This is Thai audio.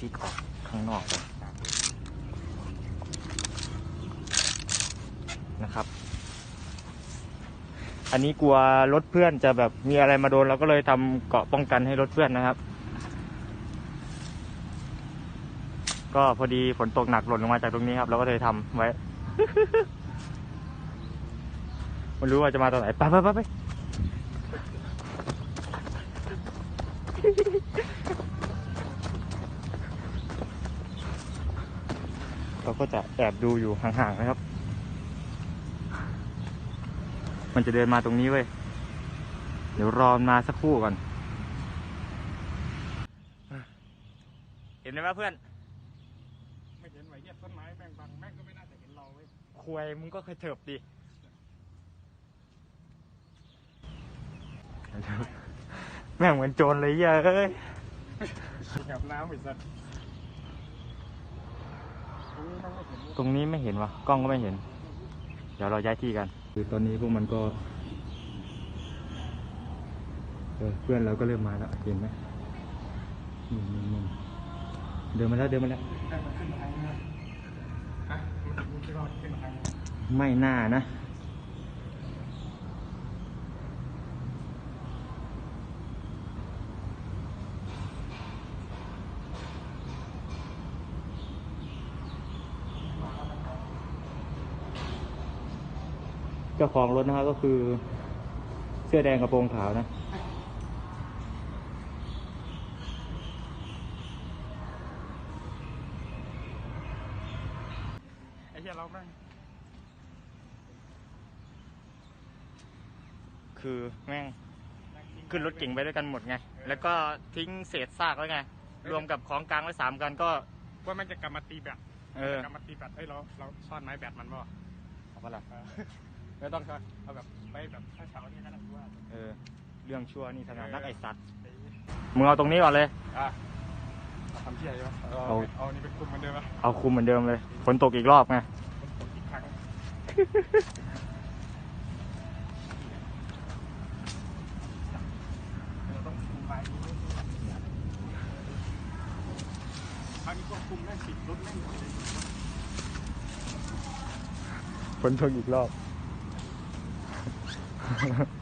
พริกออกข้างนอกนะครับ อันนี้กลัวรถเพื่อนจะแบบมีอะไรมาโดนเราก็เลยทำเกาะป้องกันให้รถเพื่อนนะครับ ก็พอดีฝนตกหนักหล่นลงมาจากตรงนี้ครับ เราก็เลยทำไว้ไม่รู้ว่าจะมาตอนไหนไปไปไปไป เราก็จะแอบดูอยู่ห่างๆนะครับ มันจะเดินมาตรงนี้เว้ย เดี๋ยวรอมันมาสักครู่ก่อน เห็นไหมวะเพื่อน ไม่เห็นไหวเหยียบต้นไม้แม่งบังแม่งก็ไม่น่าจะเห็นเราเว้ยควยมึงก็เคยเถิบดิแม่งเหมือนโจรเลยเหี้ยเอ้ยกับน้ำไอ้สัตว์ตรง นี้แม่งไม่เห็นตรงนี้ไม่เห็นวะกล้องก็ไม่เห็น เดี๋ยวเราย้ายที่กัน คือตอนนี้พวกมันก็เออเพื่อนเราก็เริ่มมาแล้วเห็นไหมนี่นี่นี่เดินมาแล้วเดินมาแล้วได้มาขึ้นมาทางนี้นะฮะมึงคิดว่าขึ้นมาทางนี้ ไม่น่านะ เจ้าของรถนะครับก็คือ เสื้อแดงกระโปรงขาวนะ ไอ้เหี้ยเราแม่งคือแม่งแม่งทิ้งขึ้นรถเก่งไปด้วยกันหมดไง แล้วก็ทิ้งเศษซากไว้ไง รวมกับของกลางไว้สามกันก็ ว่ามันจะกลับมาตีแบตเออกลับมาตีแบตเอ้ยเราเราซ่อนไม้แบตมันบ่เอาปะล่ะ เออ ไม่ต้องซ่อนเอาแบบไว้แบบถ้าเช้านี่นั่นแหละกูว่าเออ เรื่องชั่วนี่ขนาดนักไอสัตว์ไอ้มึงเอาตรงนี้ก่อนเลยอะเอาทำเชี่ยใช่ไหมเอาเอาเอานี่เป็นกลุ่มเหมือนเดิมปะเอาคุมเหมือนเดิมเลยฝนตกอีกรอบไงอีกครั้งเราต้องคุมไม้นี้คราวนี้ควบคุมแม่งติดรถแม่งหมดเลยฝนตกอีกรอบ Ha ha ha.